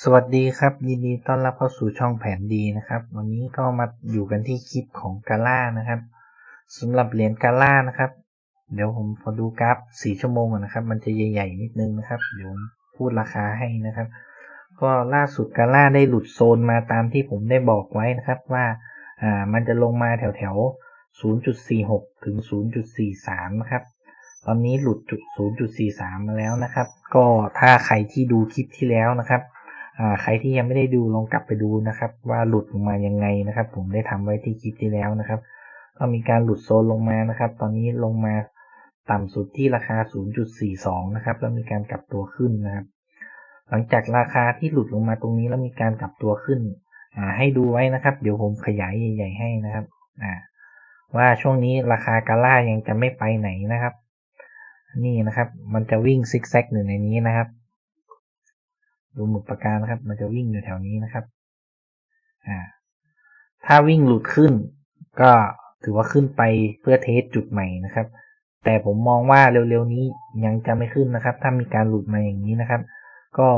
สวัสดีครับยินดีต้อนรับเข้าสู่ช่องแผนดีนะครับ วันนี้ก็มาอยู่กันที่คลิปของกาล่านะครับสำหรับเหรียญกาล่านะครับ เดี๋ยวผมขอดูกราฟสี่ชั่วโมงนะครับ มันจะใหญ่ๆนิดนึงนะครับ เดี๋ยวผมพูดราคาให้นะครับ ก็ล่าสุดกาล่าได้หลุดโซนมาตามที่ผมได้บอกไว้นะครับว่าอ่ามันจะลงมาแถวแถว0.46 ถึง 0.43 นะครับ ตอนนี้หลุดจุด0.43 มาแล้วนะครับ ก็ถ้าใครที่ดูคลิปที่แล้วนะครับ ใครที่ยังไม่ได้ดูลองกลับไปดูนะครับ ว่าหลุดลงมายังไงนะครับ ผมได้ทำไว้ที่คลิปที่แล้วนะครับ ก็มีการหลุดโซนลงมานะครับ ตอนนี้ลงมาต่ำสุดที่ราคา 0.42 นะครับ แล้วมีการกลับตัวขึ้นนะครับ หลังจากราคาที่หลุดลงมาตรงนี้แล้วมีการกลับตัวขึ้นให้ดูไว้นะครับ เดี๋ยวผมขยายใหญ่ ๆ ให้นะครับว่าช่วงนี้ราคากาล่ายังจะไม่ไปไหนนะครับ นี่นะครับ มันจะวิ่งซิกแซกอยู่ในนี้นะครับ ดูหมุดปากกานะครับ มันจะวิ่งอยู่แถวนี้นะครับ อ่า ถ้าวิ่งหลุดขึ้น ก็ถือว่าขึ้นไปเพื่อเทสจุดใหม่นะครับ แต่ผมมองว่าเร็วๆนี้ยังจะไม่ขึ้นนะครับ ถ้ามีการหลุดมาอย่างนี้นะครับ ก็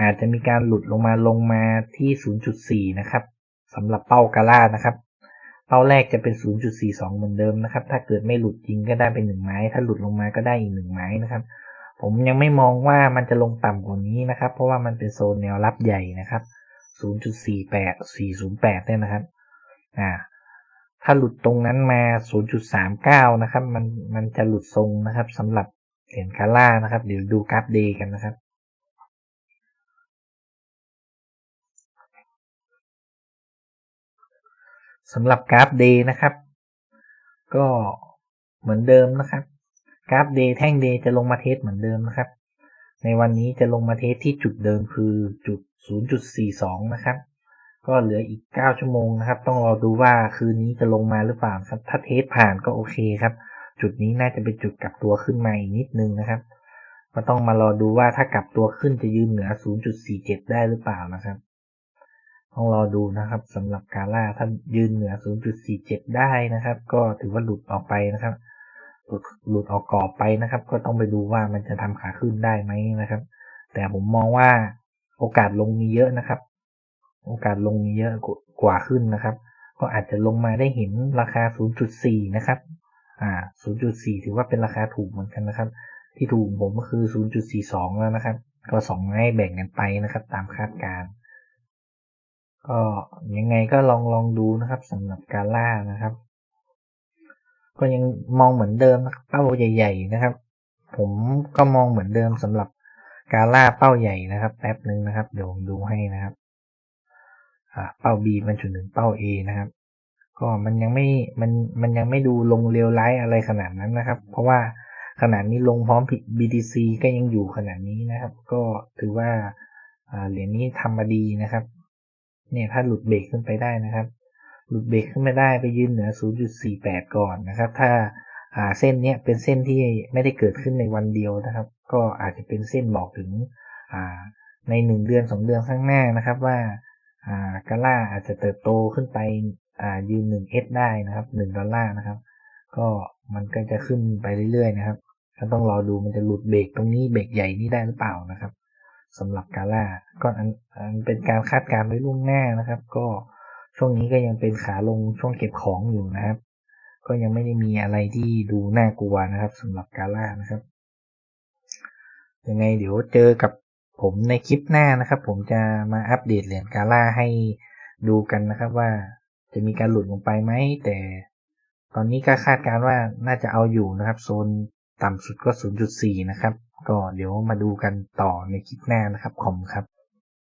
อาจจะมีการหลุดลงมาลงมาที่ 0.4 นะครับสำหรับเป้ากาล่านะครับ เป้าแรกจะเป็น 0.42 เหมือนเดิมนะครับ ถ้าเกิดไม่หลุดจริงก็ได้เป็นหนึ่งไม้ ถ้าหลุดลงมาก็ได้อีกหนึ่งไม้นะครับ ผมยังไม่มองว่ามันจะลงต่ำกว่านี้นะครับ เพราะว่ามันเป็นโซนแนวรับใหญ่นะครับ 0.48 408เนี่ยนะครับอ่าถ้าหลุดตรงนั้นมา 0.39 นะครับ มันมันจะหลุดทรงนะครับสำหรับเหรียญคาร่านะครับ เดี๋ยวดูกราฟเดย์กันนะครับสำหรับกราฟเดย์นะครับ ก็เหมือนเดิมนะครับ กราฟเดย์แท่งเดย์จะลงมาเทสเหมือนเดิมนะครับ ในวันนี้จะลงมาเทสที่จุดเดิมคือจุด 0.42 นะครับ ก็เหลืออีก 9 ชั่วโมงนะครับ ต้องรอดูว่าคืนนี้จะลงมาหรือเปล่าครับ ถ้าเทสผ่านก็โอเคครับ จุดนี้น่าจะเป็นจุดกลับตัวขึ้นมาอีกนิดนึงนะครับ ก็ต้องมารอดูว่าถ้ากลับตัวขึ้นจะยืนเหนือ 0.47 ได้หรือเปล่านะครับต้องรอดูนะครับสำหรับกาล่าถ้ายืนเหนือ 0.47 ได้นะครับ ก็ถือว่าหลุดออกไปนะครับ หลุดหลุดออกกรอบไปนะครับ ก็ต้องไปดูว่ามันจะทำขาขึ้นได้ไหมนะครับ แต่ผมมองว่าโอกาสลงมีเยอะนะครับ โอกาสลงมีเยอะกว่าขึ้นนะครับ ก็อาจจะลงมาได้เห็นราคา 0.4 นะครับ อ่า 0.4 ถือว่าเป็นราคาถูกเหมือนกันนะครับ ที่ถูกผมก็คือ 0.42 แล้วนะครับ ก็สองให้แบ่งกันไปนะครับ ตามคาดการก็ยังไงก็ลองลองดูนะครับสำหรับการล่านะครับ ก็ยังมองเหมือนเดิมเป้าใหญ่ ๆ นะครับ ผมก็มองเหมือนเดิมสำหรับกาล่าเป้าใหญ่นะครับแป๊บหนึ่งนะครับ เดี๋ยวผมดูให้นะครับเป้า B มันจุดหนึ่งเป้า A นะครับ ก็มันยังไม่มันมันยังไม่ดูลงเร็วร้ายอะไรขนาดนั้นนะครับ เพราะว่าขนาดนี้ลงพร้อม BTC ก็ยังอยู่ขนาดนี้นะครับ ก็ถือว่าเหรียญนี้ทำมาดีนะครับ เนี่ยถ้าหลุดเบรกขึ้นไปได้นะครับ หลุดเบรกขึ้นไม่ได้ไปยืนเหนือ 0.48 ก่อนนะครับ ถ้าเส้นนี้เป็นเส้นที่ไม่ได้เกิดขึ้นในวันเดียวนะครับ ก็อาจจะเป็นเส้นบอกถึงในหนึ่งเดือนสองเดือนข้างหน้านะครับว่ากาล่าอาจจะเติบโตขึ้นไปยืน 1S ได้นะครับ 1 ดอลลาร์นะครับ ก็มันก็จะขึ้นไปเรื่อยๆนะครับก็ต้องรอดูมันจะหลุดเบรกตรงนี้เบรกใหญ่นี้ได้หรือเปล่านะครับสำหรับกาล่าก็อันเป็นการคาดการณ์ไว้ล่วงหน้านะครับ ก็ ช่วงนี้ก็ยังเป็นขาลงช่วงเก็บของอยู่นะครับ ก็ยังไม่ได้มีอะไรที่ดูน่ากลัวนะครับสำหรับกาล่านะครับ ยังไงเดี๋ยวเจอกับผมในคลิปหน้านะครับ ผมจะมาอัปเดตเหรียญกาล่าให้ดูกันนะครับว่าจะมีการหลุดลงไปไหม แต่ตอนนี้ก็คาดการว่าน่าจะเอาอยู่นะครับ โซนต่ำสุดก็ 0.4 นะครับ ก็เดี๋ยวมาดูกันต่อในคลิปหน้านะครับขอบคุณครับ